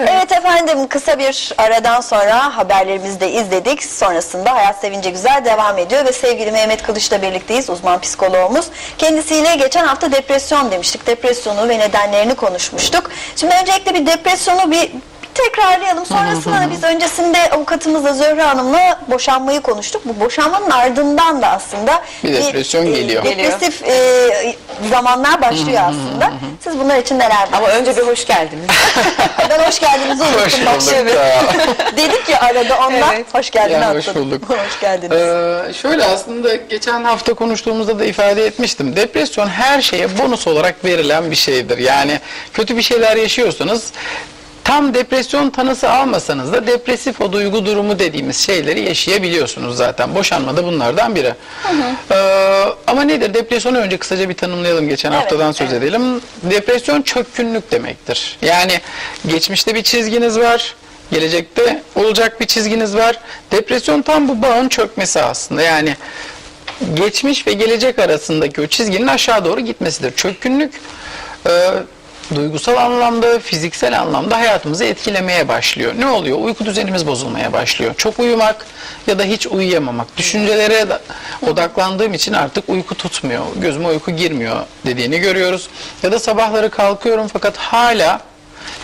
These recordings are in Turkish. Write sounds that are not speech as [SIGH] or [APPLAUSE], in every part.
Evet efendim kısa bir aradan sonra haberlerimizi de izledik. Sonrasında Hayat Sevince Güzel devam ediyor ve sevgili Mehmet Kılıç'la birlikteyiz uzman psikoloğumuz. Kendisiyle geçen hafta depresyon demiştik. Depresyonu ve nedenlerini konuşmuştuk. Şimdi öncelikle bir depresyonu bir tekrarlayalım. Sonrasında da biz öncesinde avukatımızla Zöhre Hanım'la boşanmayı konuştuk. Bu boşanmanın ardından da aslında Bir depresyon geliyor. Depresif e, zamanlar başlıyor aslında. Siz bunlar için neler Ama önce bir hoş geldiniz. [LAUGHS] ben hoş geldinizi unuttum. Hoş bak bulduk şimdi. da. [LAUGHS] Dedik ya arada ondan Evet. hoş geldin Ya, hoş bulduk. [LAUGHS] hoş geldiniz. Ee, şöyle aslında geçen hafta konuştuğumuzda da ifade etmiştim. Depresyon her şeye bonus olarak verilen bir şeydir. Yani kötü bir şeyler yaşıyorsanız tam depresyon tanısı almasanız da depresif o duygu durumu dediğimiz şeyleri yaşayabiliyorsunuz zaten. Boşanma da bunlardan biri. Ee, ama nedir? Depresyonu önce kısaca bir tanımlayalım. Geçen Evet, haftadan söz edelim. Depresyon çökkünlük demektir. Yani geçmişte bir çizginiz var. Gelecekte olacak bir çizginiz var. Depresyon tam bu bağın çökmesi aslında. Yani geçmiş ve gelecek arasındaki o çizginin aşağı doğru gitmesidir. Çökkünlük e, duygusal anlamda, fiziksel anlamda hayatımızı etkilemeye başlıyor. Ne oluyor? Uyku düzenimiz bozulmaya başlıyor. Çok uyumak ya da hiç uyuyamamak. Düşüncelere da- odaklandığım için artık uyku tutmuyor. Gözüme uyku girmiyor dediğini görüyoruz. Ya da sabahları kalkıyorum fakat hala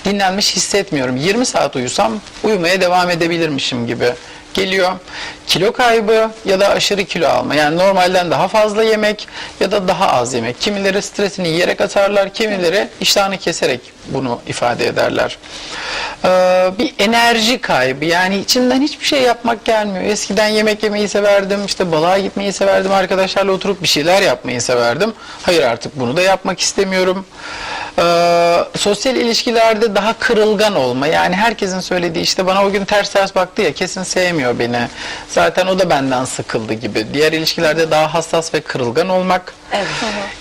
dinlenmiş hissetmiyorum. 20 saat uyusam uyumaya devam edebilirmişim gibi geliyor. Kilo kaybı ya da aşırı kilo alma. Yani normalden daha fazla yemek ya da daha az yemek. Kimileri stresini yiyerek atarlar, kimileri iştahını keserek bunu ifade ederler. Ee, bir enerji kaybı yani içimden hiçbir şey yapmak gelmiyor. Eskiden yemek yemeyi severdim, işte balığa gitmeyi severdim, arkadaşlarla oturup bir şeyler yapmayı severdim. Hayır artık bunu da yapmak istemiyorum. Ee, sosyal ilişkilerde daha kırılgan olma. Yani herkesin söylediği işte bana o gün ters ters baktı ya kesin sevmiyor beni. Zaten o da benden sıkıldı gibi. Diğer ilişkilerde daha hassas ve kırılgan olmak. Evet.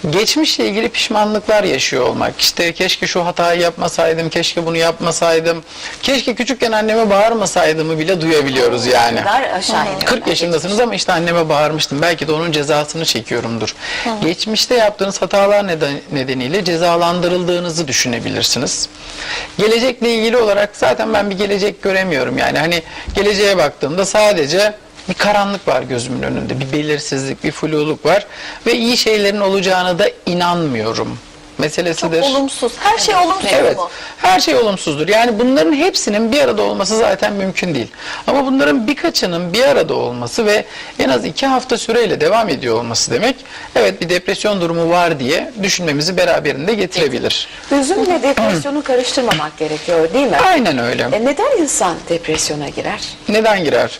Geçmişle ilgili pişmanlıklar yaşıyor olmak. İşte keşke şu hatayı yapmasaydım, keşke bunu yapmasaydım. Keşke küçükken anneme bağırmasaydımı bile duyabiliyoruz yani. Kadar aşağı iniyorlar. 40 yaşındasınız ama işte anneme bağırmıştım. Belki de onun cezasını çekiyorumdur. Geçmişte yaptığınız hatalar neden, nedeniyle cezalandırıldığınızı düşünebilirsiniz. Gelecekle ilgili olarak zaten ben bir gelecek göremiyorum. Yani hani geleceğe baktığımda sadece bir karanlık var gözümün önünde. Bir belirsizlik, bir fluluk var. Ve iyi şeylerin olacağına da inanmıyorum. Çok Meselesidir. olumsuz. Her şey olumsuz Evet. mu? Her şey olumsuzdur. Yani bunların hepsinin bir arada olması zaten mümkün değil. Ama bunların birkaçının bir arada olması ve en az iki hafta süreyle devam ediyor olması demek evet bir depresyon durumu var diye düşünmemizi beraberinde getirebilir. Hüzünle [CLEARS THROAT] depresyonu karıştırmamak gerekiyor değil mi? Aynen öyle. E neden insan depresyona girer? Neden girer?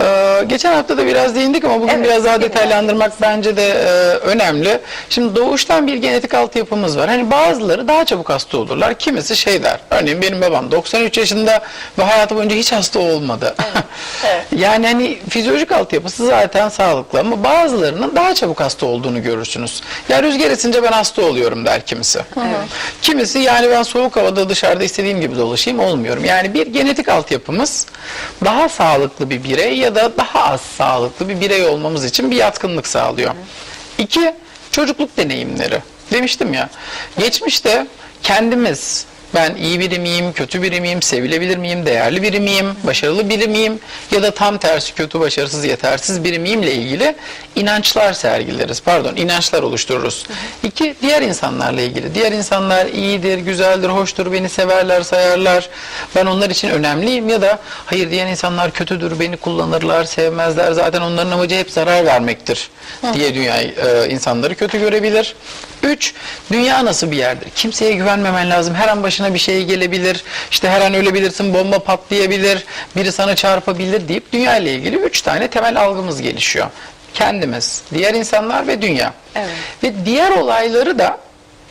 Ee, geçen hafta da biraz değindik ama bugün Evet, biraz daha detaylandırmak bence de e, önemli. Şimdi doğuştan bir genetik altyapımız var. Hani bazıları daha çabuk hasta olurlar. Kimisi şey der. Örneğin benim babam 93 yaşında ve hayatı boyunca hiç hasta olmadı. Evet. [LAUGHS] yani hani fizyolojik altyapısı zaten sağlıklı ama bazılarının daha çabuk hasta olduğunu görürsünüz. Ya rüzgar esince ben hasta oluyorum der kimisi. Kimisi yani ben soğuk havada dışarıda istediğim gibi dolaşayım olmuyorum. Yani bir genetik altyapımız daha sağlıklı bir birey ya da daha az sağlıklı bir birey olmamız için bir yatkınlık sağlıyor. İki, çocukluk deneyimleri. Demiştim ya, geçmişte kendimiz ben iyi biri miyim, kötü biri miyim, sevilebilir miyim, değerli biri miyim, başarılı biri miyim ya da tam tersi kötü, başarısız, yetersiz biri miyimle ilgili inançlar sergileriz. Pardon, inançlar oluştururuz. İki, diğer insanlarla ilgili. Diğer insanlar iyidir, güzeldir, hoştur, beni severler, sayarlar. Ben onlar için önemliyim ya da hayır diğer insanlar kötüdür, beni kullanırlar, sevmezler. Zaten onların amacı hep zarar vermektir diye dünya e, insanları kötü görebilir. Üç, dünya nasıl bir yerdir? Kimseye güvenmemen lazım. Her an başına bir şey gelebilir. İşte her an ölebilirsin, bomba patlayabilir, biri sana çarpabilir deyip dünya ile ilgili üç tane temel algımız gelişiyor. Kendimiz, diğer insanlar ve dünya. Evet. Ve diğer olayları da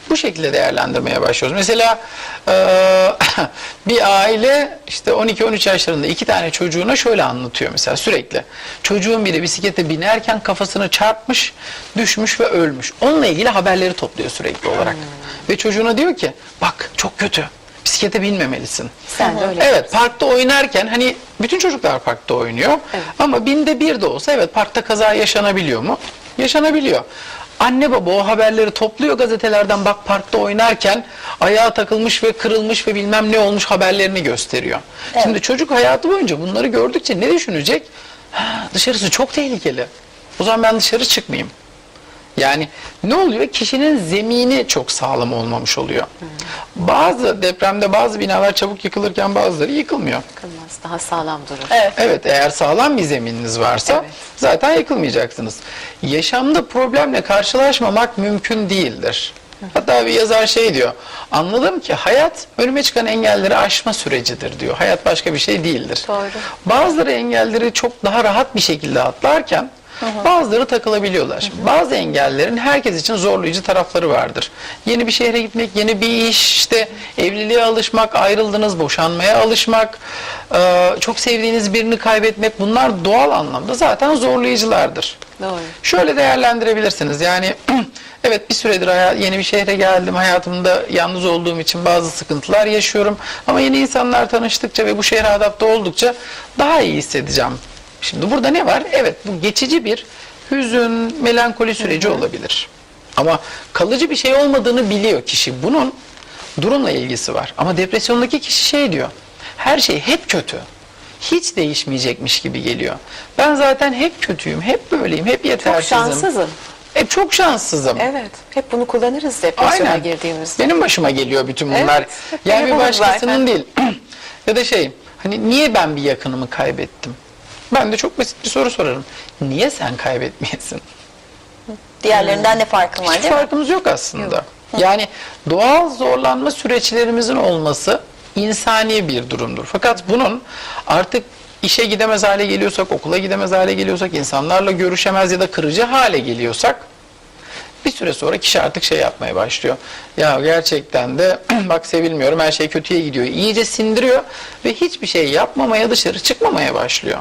bu şekilde değerlendirmeye başlıyoruz. Mesela eee, bir aile işte 12-13 yaşlarında iki tane çocuğuna şöyle anlatıyor mesela sürekli. Çocuğun biri bisiklete binerken kafasını çarpmış, düşmüş ve ölmüş. Onunla ilgili haberleri topluyor sürekli olarak. Ve çocuğuna diyor ki bak çok kötü. Bisiklete binmemelisin. Sen de öyle. Evet parkta oynarken hani bütün çocuklar parkta oynuyor Evet. ama binde bir de olsa evet parkta kaza yaşanabiliyor mu? Yaşanabiliyor. Anne baba o haberleri topluyor gazetelerden bak parkta oynarken ayağa takılmış ve kırılmış ve bilmem ne olmuş haberlerini gösteriyor. Şimdi çocuk hayatı boyunca bunları gördükçe ne düşünecek? Ha, dışarısı çok tehlikeli. O zaman ben dışarı çıkmayayım. Yani ne oluyor? Kişinin zemini çok sağlam olmamış oluyor. Bazı depremde bazı binalar çabuk yıkılırken bazıları yıkılmıyor. Kılmaz, daha sağlam durur. Evet. Evet eğer sağlam bir zemininiz varsa Evet. zaten yıkılmayacaksınız. Yaşamda problemle karşılaşmamak mümkün değildir. Hatta bir yazar şey diyor. Anladım ki hayat önüme çıkan engelleri aşma sürecidir diyor. Hayat başka bir şey değildir. Doğru. Bazıları engelleri çok daha rahat bir şekilde atlarken bazıları takılabiliyorlar. Şimdi bazı engellerin herkes için zorlayıcı tarafları vardır. Yeni bir şehre gitmek, yeni bir iş, işte evliliğe alışmak, ayrıldınız, boşanmaya alışmak, e, çok sevdiğiniz birini kaybetmek bunlar doğal anlamda zaten zorlayıcılardır. Doğru. Şöyle değerlendirebilirsiniz. Yani [CLEARS THROAT] evet bir süredir yeni bir şehre geldim. Hayatımda yalnız olduğum için bazı sıkıntılar yaşıyorum. Ama yeni insanlar tanıştıkça ve bu şehre adapte oldukça daha iyi hissedeceğim. Şimdi burada ne var? Evet bu geçici bir hüzün, melankoli süreci olabilir. Ama kalıcı bir şey olmadığını biliyor kişi. Bunun durumla ilgisi var. Ama depresyondaki kişi şey diyor. Her şey hep kötü. Hiç değişmeyecekmiş gibi geliyor. Ben zaten hep kötüyüm, hep böyleyim, hep Çok yetersizim. şanssızım. Hep çok şanssızım. Evet. Hep bunu kullanırız depresyona Aynen. girdiğimizde. Benim başıma geliyor bütün bunlar. Evet, [LAUGHS] yani bir başkasının zaten. değil. [CLEARS THROAT] ya da şey, hani niye ben bir yakınımı kaybettim? Ben de çok basit bir soru sorarım. Niye sen kaybetmeyesin? Diğerlerinden ne farkın var Hiç değil mi? farkımız yok aslında. Yani doğal zorlanma süreçlerimizin olması insani bir durumdur. Fakat bunun artık işe gidemez hale geliyorsak, okula gidemez hale geliyorsak, insanlarla görüşemez ya da kırıcı hale geliyorsak bir süre sonra kişi artık şey yapmaya başlıyor. Ya gerçekten de [CLEARS THROAT] bak sevilmiyorum her şey kötüye gidiyor. İyice sindiriyor ve hiçbir şey yapmamaya dışarı çıkmamaya başlıyor.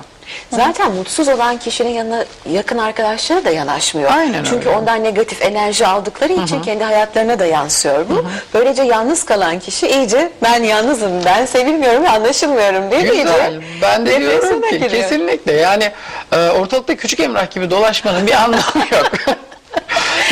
Zaten mutsuz olan kişinin yanına yakın arkadaşları da yanaşmıyor. Aynen Çünkü öyle. ondan negatif enerji aldıkları için kendi hayatlarına da yansıyor bu. Böylece yalnız kalan kişi iyice ben yalnızım, ben sevilmiyorum ve anlaşılmıyorum diye Güzel. iyice Ben de diyorum ki giriyor. kesinlikle yani e, ortalıkta küçük emrah gibi dolaşmanın bir anlamı yok. [LAUGHS]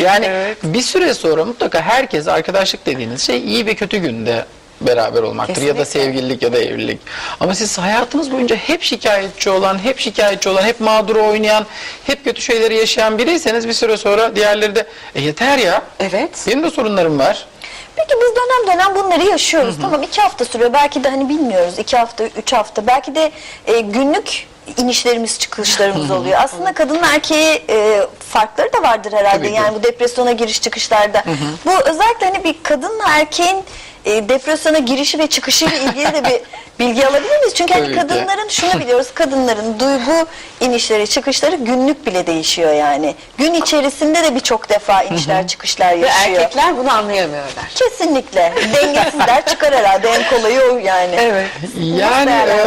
yani Evet. bir süre sonra mutlaka herkes arkadaşlık dediğiniz şey iyi ve kötü günde beraber olmaktır ya da Kesinlikle. sevgililik ya da evlilik. Ama siz hayatınız boyunca hep şikayetçi olan, hep şikayetçi olan, hep mağduru oynayan, hep kötü şeyleri yaşayan biriyseniz bir süre sonra diğerleri de e yeter ya. Evet. Benim de sorunlarım var. Peki biz dönem dönem bunları yaşıyoruz. Tamam iki hafta sürüyor. Belki de hani bilmiyoruz. iki hafta, üç hafta. Belki de e, günlük inişlerimiz, çıkışlarımız oluyor. Aslında kadının erkeği e, farkları da vardır herhalde. Tabii yani bu depresyona giriş çıkışlarda. Bu özellikle hani bir kadınla erkeğin e, depresyona girişi ve çıkışıyla ilgili de bir [LAUGHS] bilgi alabilir miyiz? Çünkü hani Tabii ki. kadınların şunu biliyoruz. Kadınların duygu inişleri, çıkışları günlük bile değişiyor yani. Gün içerisinde de birçok defa inişler, çıkışlar Ve yaşıyor. erkekler bunu anlayamıyorlar. Kesinlikle. Dengesizler çıkar herhalde. En kolayı o yani. Evet. Yani e?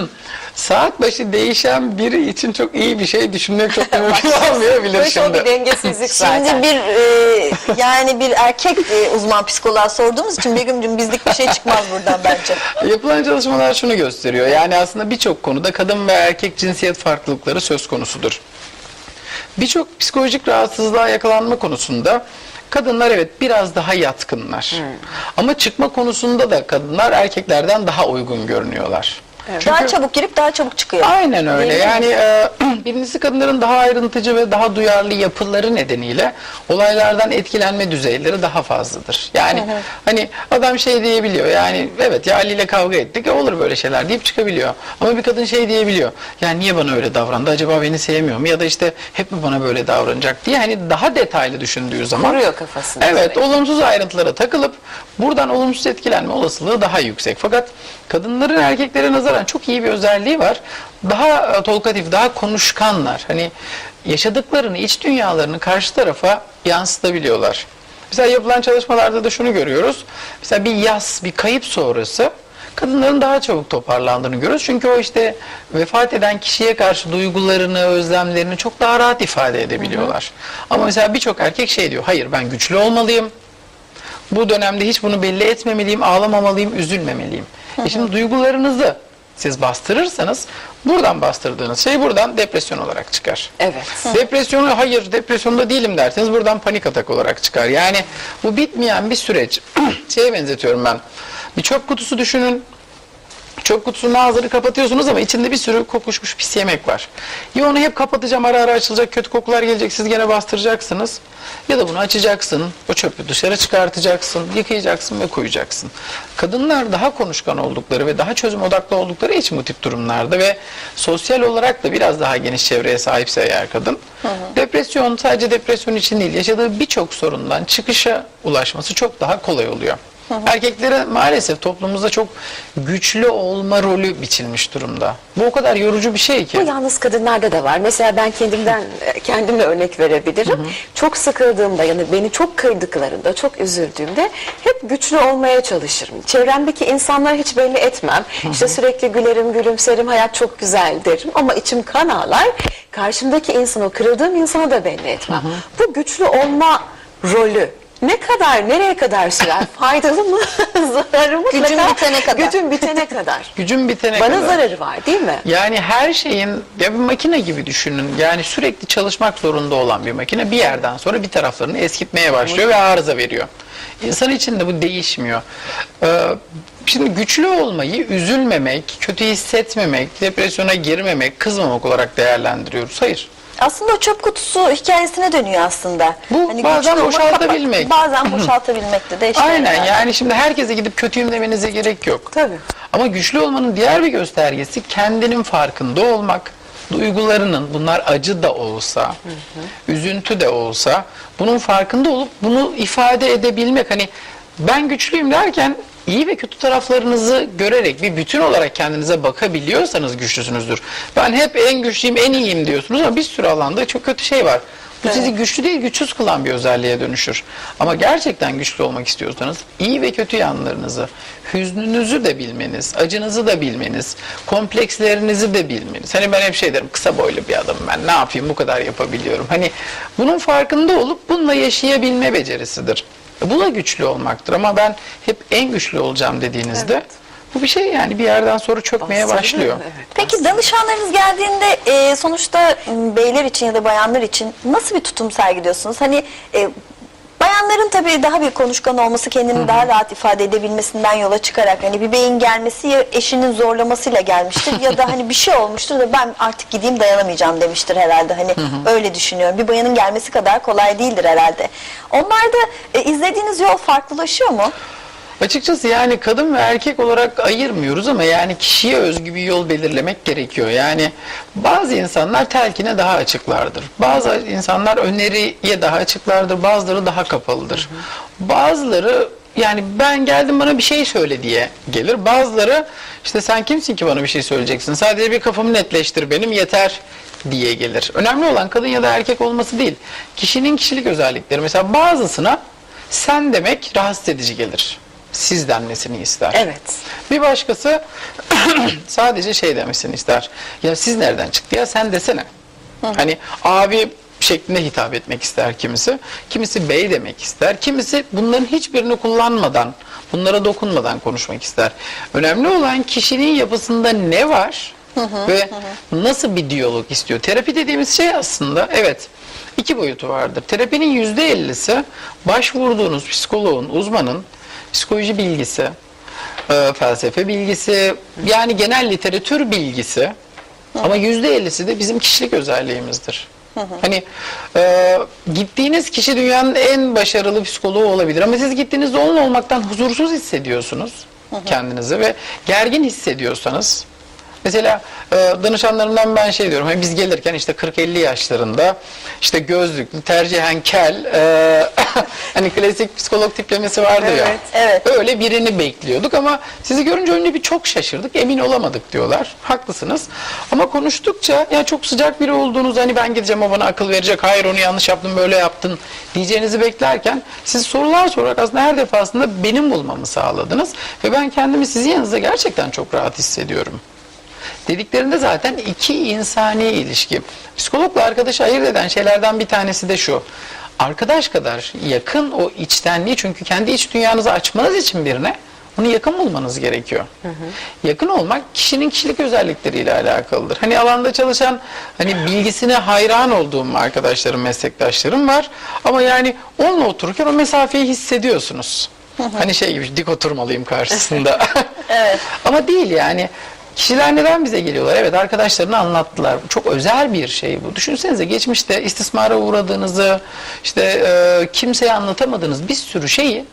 [LAUGHS] saat başı değişen biri için çok iyi bir şey düşünmek çok da mümkün [LAUGHS] olmayabilir Böyle o bir şimdi. dengesizlik zaten. Şimdi bir e, yani bir erkek e, uzman psikoloğa sorduğumuz için Begüm'cüm bizlik bir şey çıkmaz buradan bence. Yapılan çalışmalar şunu gösteriyor. Yani aslında birçok konuda kadın ve erkek cinsiyet farklılıkları söz konusudur. Birçok psikolojik rahatsızlığa yakalanma konusunda kadınlar evet biraz daha yatkınlar. Ama çıkma konusunda da kadınlar erkeklerden daha uygun görünüyorlar. Çünkü- Daha çabuk girip daha çabuk çıkıyor. Aynen öyle. Değil? Yani e, [CLEARS THROAT] birincisi kadınların daha ayrıntıcı ve daha duyarlı yapıları nedeniyle olaylardan etkilenme düzeyleri daha fazladır. Yani hani adam şey diyebiliyor. Yani evet ya Ali ile kavga ettik. e, olur böyle şeyler deyip çıkabiliyor. Ama bir kadın şey diyebiliyor. Yani niye bana öyle davrandı? Acaba beni sevmiyor mu? Ya da işte hep mi bana böyle davranacak diye hani daha detaylı düşündüğü zaman Kuruyor kafasını. Evet, direkt. olumsuz ayrıntılara takılıp buradan olumsuz etkilenme olasılığı daha yüksek. Fakat kadınların erkeklere nazaran çok iyi bir özelliği var. Daha tolkatif, daha konuşkanlar. Hani yaşadıklarını, iç dünyalarını karşı tarafa yansıtabiliyorlar. Mesela yapılan çalışmalarda da şunu görüyoruz. Mesela bir yas, bir kayıp sonrası kadınların daha çabuk toparlandığını görüyoruz. Çünkü o işte vefat eden kişiye karşı duygularını, özlemlerini çok daha rahat ifade edebiliyorlar. Ama mesela birçok erkek şey diyor, hayır ben güçlü olmalıyım, bu dönemde hiç bunu belli etmemeliyim, ağlamamalıyım, üzülmemeliyim. E şimdi duygularınızı siz bastırırsanız buradan bastırdığınız şey buradan depresyon olarak çıkar. Evet. Depresyonu hayır depresyonda değilim derseniz buradan panik atak olarak çıkar. Yani bu bitmeyen bir süreç. [CLEARS THROAT] Şeye benzetiyorum ben. Bir çöp kutusu düşünün. Çöp kutusunun ağzını kapatıyorsunuz ama içinde bir sürü kokuşmuş pis yemek var. Ya onu hep kapatacağım ara ara açılacak kötü kokular gelecek siz gene bastıracaksınız. Ya da bunu açacaksın o çöpü dışarı çıkartacaksın yıkayacaksın ve koyacaksın. Kadınlar daha konuşkan oldukları ve daha çözüm odaklı oldukları için bu tip durumlarda ve sosyal olarak da biraz daha geniş çevreye sahipse eğer kadın depresyon sadece depresyon için değil yaşadığı birçok sorundan çıkışa ulaşması çok daha kolay oluyor. Erkeklere maalesef toplumumuzda çok güçlü olma rolü biçilmiş durumda. Bu o kadar yorucu bir şey ki. Bu yalnız kadınlarda da var. Mesela ben kendimden kendimle örnek verebilirim. Çok sıkıldığımda yani beni çok kırdıklarında, çok üzüldüğümde hep güçlü olmaya çalışırım. Çevremdeki insanlara hiç belli etmem. İşte sürekli gülerim, gülümserim, hayat çok güzel derim ama içim kan ağlar. Karşımdaki insan, o kırıldığım insana da belli etmem. Bu güçlü olma rolü ne kadar, nereye kadar sürer? [LAUGHS] Faydalı mı? [LAUGHS] Zararı mı? Gücün bitene kadar. Gücün bitene kadar. [LAUGHS] Gücün bitene Bana kadar. zararı var değil mi? Yani her şeyin ya bir makine gibi düşünün. Yani sürekli çalışmak zorunda olan bir makine bir yerden sonra bir taraflarını eskitmeye başlıyor ve arıza veriyor. İnsan için de bu değişmiyor. Ee, şimdi güçlü olmayı üzülmemek, kötü hissetmemek, depresyona girmemek, kızmamak olarak değerlendiriyoruz. Hayır. Aslında o çöp kutusu hikayesine dönüyor aslında. Bu bazen güçlü olmak, boşaltabilmek. kapa- Bazen boşaltabilmek de de işte. Aynen yani şimdi herkese gidip kötüyüm demenize gerek yok. Tabii. Ama güçlü olmanın diğer bir göstergesi kendinin farkında olmak. Duygularının bunlar acı da olsa, üzüntü de olsa bunun farkında olup bunu ifade edebilmek. Hani ben güçlüyüm derken iyi ve kötü taraflarınızı görerek bir bütün olarak kendinize bakabiliyorsanız güçlüsünüzdür. Ben hep en güçlüyüm, en iyiyim diyorsunuz ama bir sürü alanda çok kötü şey var. Bu sizi güçlü değil güçsüz kılan bir özelliğe dönüşür. Ama gerçekten güçlü olmak istiyorsanız iyi ve kötü yanlarınızı, hüznünüzü de bilmeniz, acınızı da bilmeniz, komplekslerinizi de bilmeniz. Hani ben hep şey derim kısa boylu bir adamım ben ne yapayım bu kadar yapabiliyorum. Hani bunun farkında olup bununla yaşayabilme becerisidir. Bu da güçlü olmaktır ama ben hep en güçlü olacağım dediğinizde bu bir şey yani bir yerden sonra çökmeye Bastırıyor, başlıyor. evet. Peki danışanlarınız geldiğinde e, sonuçta beyler için ya da bayanlar için nasıl bir tutum sergiliyorsunuz? Hani e, bayanların tabii daha bir konuşkan olması kendini daha rahat ifade edebilmesinden yola çıkarak hani bir beyin gelmesi ya eşinin zorlamasıyla gelmiştir ya da hani bir şey olmuştur da ben artık gideyim dayanamayacağım demiştir herhalde. Hani öyle düşünüyorum. Bir bayanın gelmesi kadar kolay değildir herhalde. Onlarda e, izlediğiniz yol farklılaşıyor mu? Açıkçası yani kadın ve erkek olarak ayırmıyoruz ama yani kişiye özgü bir yol belirlemek gerekiyor. Yani bazı insanlar telkine daha açıklardır. Bazı insanlar öneriye daha açıklardır. Bazıları daha kapalıdır. Bazıları yani ben geldim bana bir şey söyle diye gelir. Bazıları işte sen kimsin ki bana bir şey söyleyeceksin. Sadece bir kafamı netleştir benim yeter diye gelir. Önemli olan kadın ya da erkek olması değil. Kişinin kişilik özellikleri. Mesela bazısına sen demek rahatsız edici gelir. Siz denmesini ister. Evet. Bir başkası [CLEARS THROAT] sadece şey demesini ister. Ya siz nereden çıktı ya sen desene. Hani abi şeklinde hitap etmek ister kimisi. Kimisi bey demek ister. Kimisi bunların hiçbirini kullanmadan, bunlara dokunmadan konuşmak ister. Önemli olan kişinin yapısında ne var ve nasıl bir diyalog istiyor. Terapi dediğimiz şey aslında evet iki boyutu vardır. Terapinin yüzde ellisi başvurduğunuz psikoloğun, uzmanın psikoloji bilgisi, e, felsefe bilgisi, yani genel literatür bilgisi ama yüzde ellisi de bizim kişilik özelliğimizdir. Hani e, gittiğiniz kişi dünyanın en başarılı psikoloğu olabilir ama siz gittiğinizde onun olmaktan huzursuz hissediyorsunuz kendinizi ve gergin hissediyorsanız Mesela e, danışanlarımdan ben şey diyorum. Hani biz gelirken işte 40-50 yaşlarında işte gözlüklü, tercihen kel, e, [COUGHS] hani klasik psikolog tiplemesi vardı ya. Evet, evet. Öyle birini bekliyorduk ama sizi görünce önce bir çok şaşırdık. Emin olamadık diyorlar. Haklısınız. Ama konuştukça ya çok sıcak biri olduğunuz hani ben gideceğim o bana akıl verecek. Hayır onu yanlış yaptın böyle yaptın diyeceğinizi beklerken siz sorular sorarak aslında her defasında benim bulmamı sağladınız. Ve ben kendimi sizin yanınızda gerçekten çok rahat hissediyorum dediklerinde zaten iki insani ilişki. Psikologla arkadaşı ayırt eden şeylerden bir tanesi de şu. Arkadaş kadar yakın o içtenliği çünkü kendi iç dünyanızı açmanız için birine Onu yakın bulmanız gerekiyor. Yakın olmak kişinin kişilik özellikleriyle alakalıdır. Hani alanda çalışan, hani bilgisine hayran olduğum arkadaşlarım, meslektaşlarım var. Ama yani onunla otururken o mesafeyi hissediyorsunuz. Hani şey gibi dik oturmalıyım karşısında. [LAUGHS] [LAUGHS] Evet. Ama değil yani. Kişiler neden bize geliyorlar? Evet arkadaşlarını anlattılar. Çok özel bir şey bu. Düşünsenize geçmişte istismara uğradığınızı, işte e, kimseye anlatamadığınız bir sürü şeyi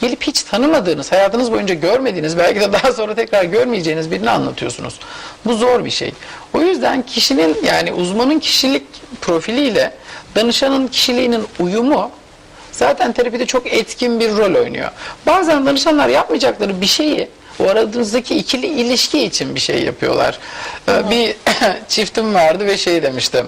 gelip hiç tanımadığınız, hayatınız boyunca görmediğiniz, belki de daha sonra tekrar görmeyeceğiniz birini anlatıyorsunuz. Bu zor bir şey. O yüzden kişinin yani uzmanın kişilik profiliyle danışanın kişiliğinin uyumu zaten terapide çok etkin bir rol oynuyor. Bazen danışanlar yapmayacakları bir şeyi o aranızdaki ikili ilişki için bir şey yapıyorlar. Ee, Bir [CLEARS THROAT] çiftim vardı ve şey demiştim.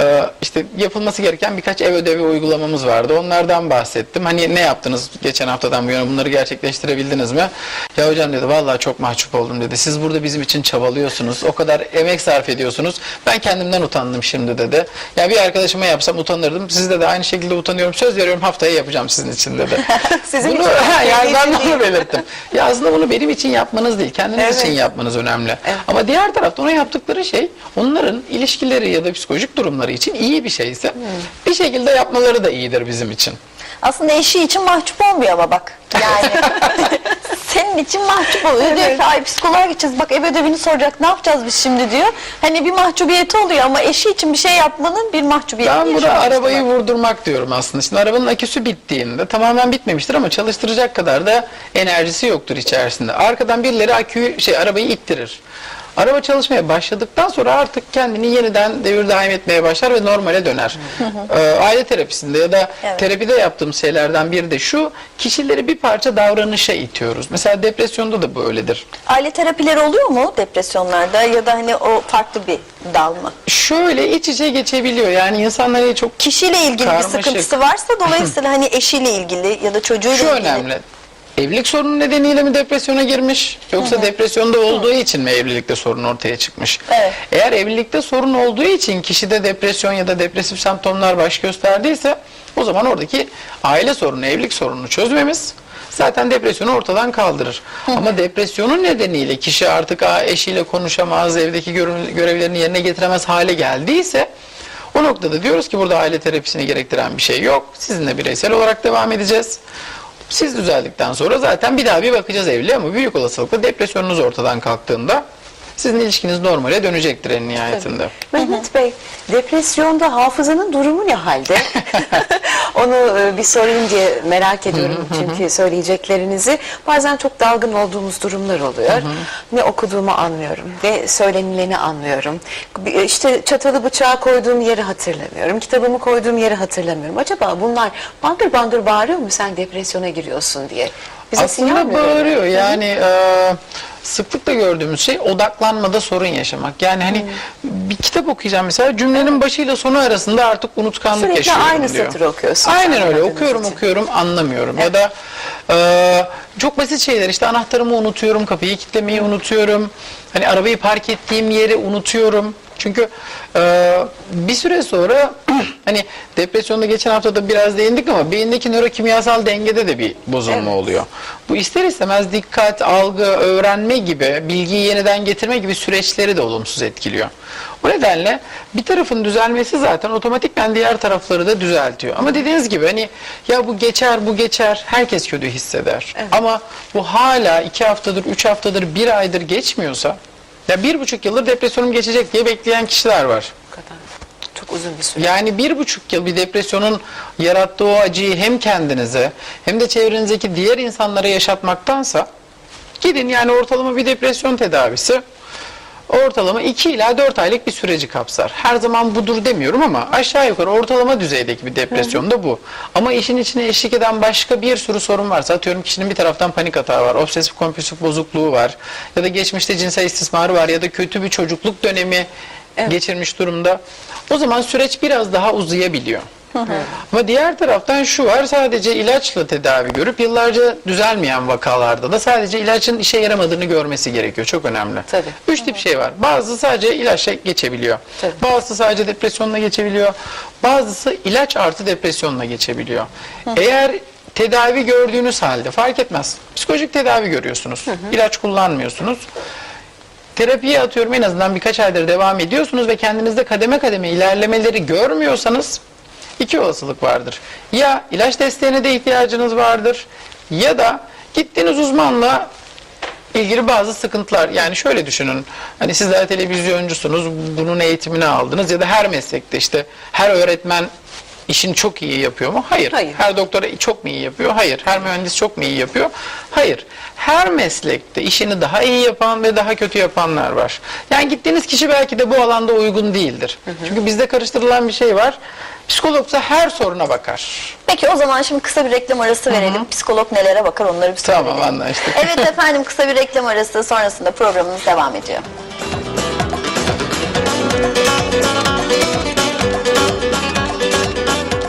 Ee, işte yapılması gereken birkaç ev ödevi uygulamamız vardı. Onlardan bahsettim. Hani ne yaptınız geçen haftadan bu yana bunları gerçekleştirebildiniz mi? Ya hocam dedi vallahi çok mahcup oldum dedi. Siz burada bizim için çabalıyorsunuz. O kadar emek sarf ediyorsunuz. Ben kendimden utandım şimdi dedi. Ya bir arkadaşıma yapsam utanırdım. Sizde de aynı şekilde utanıyorum. Söz veriyorum haftaya yapacağım sizin için dedi. [LAUGHS] Sizin bunu, için. [LAUGHS] Yani ben bunu belirttim. Ya aslında bunu benim için yapmanız değil, kendiniz Evet. için yapmanız önemli. Evet. Ama diğer tarafta ona yaptıkları şey onların ilişkileri ya da psikolojik durumları için iyi bir şeyse Hmm. bir şekilde yapmaları da iyidir bizim için. Aslında eşi için mahcup olmuyor ama bak. Yani [LAUGHS] senin için mahcup oluyor. Diyor ki ay psikoloğa gideceğiz. Bak ev ödevini soracak. Ne yapacağız biz şimdi diyor. Hani bir mahcubiyeti oluyor ama eşi için bir şey yapmanın bir mahcubiyeti Ben yaşamak arabayı istiyor. vurdurmak diyorum aslında. Şimdi arabanın aküsü bittiğinde tamamen bitmemiştir ama çalıştıracak kadar da enerjisi yoktur içerisinde. Arkadan birileri aküyü şey arabayı ittirir. Araba çalışmaya başladıktan sonra artık kendini yeniden devir daim etmeye başlar ve normale döner. Ee, aile terapisinde ya da Evet. terapide yaptığım şeylerden biri de şu, kişileri bir parça davranışa itiyoruz. Mesela depresyonda da böyledir. Aile terapileri oluyor mu depresyonlarda ya da hani o farklı bir dal mı? Şöyle iç içe geçebiliyor. Yani insanları çok Kişiyle ilgili Karmaşık. bir sıkıntısı varsa dolayısıyla hani eşiyle ilgili ya da çocuğuyla Şu ilgili. önemli. Evlilik sorunu nedeniyle mi depresyona girmiş yoksa depresyonda olduğu için mi evlilikte sorun ortaya çıkmış? Evet. Eğer evlilikte sorun olduğu için kişide depresyon ya da depresif semptomlar baş gösterdiyse o zaman oradaki aile sorunu, evlilik sorununu çözmemiz zaten depresyonu ortadan kaldırır. Ama depresyonun nedeniyle kişi artık "Aa, eşiyle konuşamaz, evdeki görev- görevlerini yerine getiremez hale geldiyse o noktada diyoruz ki burada aile terapisini gerektiren bir şey yok. Sizinle bireysel olarak devam edeceğiz. Siz düzeldikten sonra zaten bir daha bir bakacağız evli ama büyük olasılıkla depresyonunuz ortadan kalktığında sizin ilişkiniz normale dönecektir en nihayetinde. Mehmet Bey, depresyonda hafızanın durumu ne halde? [LAUGHS] Onu e, bir sorayım diye merak ediyorum çünkü söyleyeceklerinizi. Bazen çok dalgın olduğumuz durumlar oluyor. Ne okuduğumu anlıyorum, ne söylenileni anlıyorum. Bir- e, İşte çatalı bıçağı koyduğum yeri hatırlamıyorum, kitabımı koyduğum yeri hatırlamıyorum. Acaba bunlar bandır bandır bağırıyor mu sen depresyona giriyorsun diye? Bize sinyal Aslında veriyor? bağırıyor yani e, sıklıkla gördüğümüz şey odaklanmada sorun yaşamak. Yani hani bir kitap okuyacağım mesela cümlenin başıyla sonu arasında artık unutkanlık Sürekli yaşıyorum aynı diyor. satırı okuyorsun Aynen öyle anladığınız okuyorum için. okuyorum anlamıyorum ya da e, çok basit şeyler işte anahtarımı unutuyorum kapıyı kilitlemeyi unutuyorum hani arabayı park ettiğim yeri unutuyorum. Çünkü e, bir süre sonra [CLEARS THROAT] hani depresyonda geçen hafta da biraz değindik ama beyindeki nörokimyasal dengede de bir bozulma Evet. oluyor. Bu ister istemez dikkat, algı, öğrenme gibi, bilgiyi yeniden getirme gibi süreçleri de olumsuz etkiliyor. O nedenle bir tarafın düzelmesi zaten otomatikten diğer tarafları da düzeltiyor. Ama dediğiniz gibi hani ya bu geçer, bu geçer, herkes kötü hisseder. Ama bu hala iki haftadır, üç haftadır, bir aydır geçmiyorsa ya bir buçuk yıldır depresyonum geçecek diye bekleyen kişiler var. Hakikaten Çok uzun bir süre. Yani bir buçuk yıl bir depresyonun yarattığı o acıyı hem kendinize hem de çevrenizdeki diğer insanlara yaşatmaktansa gidin yani ortalama bir depresyon tedavisi ortalama 2 ila 4 aylık bir süreci kapsar. Her zaman budur demiyorum ama aşağı yukarı ortalama düzeydeki bir depresyon da bu. Ama işin içine eşlik eden başka bir sürü sorun varsa atıyorum kişinin bir taraftan panik hata var, obsesif kompulsif bozukluğu var ya da geçmişte cinsel istismarı var ya da kötü bir çocukluk dönemi geçirmiş durumda. O zaman süreç biraz daha uzayabiliyor. Ama diğer taraftan şu var sadece ilaçla tedavi görüp yıllarca düzelmeyen vakalarda da sadece ilacın işe yaramadığını görmesi gerekiyor. Çok önemli. Tabii. Üç tip şey var. Bazısı sadece ilaçla geçebiliyor. Tabii. Bazısı sadece depresyonla geçebiliyor. Bazısı ilaç artı depresyonla geçebiliyor. Eğer tedavi gördüğünüz halde fark etmez. Psikolojik tedavi görüyorsunuz. İlaç kullanmıyorsunuz. Terapiye atıyorum en azından birkaç aydır devam ediyorsunuz ve kendinizde kademe kademe ilerlemeleri görmüyorsanız iki olasılık vardır. Ya ilaç desteğine de ihtiyacınız vardır ya da gittiğiniz uzmanla ilgili bazı sıkıntılar. Yani şöyle düşünün. Hani sizler televizyoncusunuz, bunun eğitimini aldınız ya da her meslekte işte her öğretmen işini çok iyi yapıyor mu? Hayır. Hayır. Her doktor çok mu iyi yapıyor? Hayır. Her mühendis çok mu iyi yapıyor? Hayır. Her meslekte işini daha iyi yapan ve daha kötü yapanlar var. Yani gittiğiniz kişi belki de bu alanda uygun değildir. Çünkü bizde karıştırılan bir şey var. Psikologsa her soruna bakar. Peki o zaman şimdi kısa bir reklam arası verelim. Psikolog nelere bakar onları bir Tamam anlaştık. Evet [LAUGHS] efendim kısa bir reklam arası sonrasında programımız devam ediyor.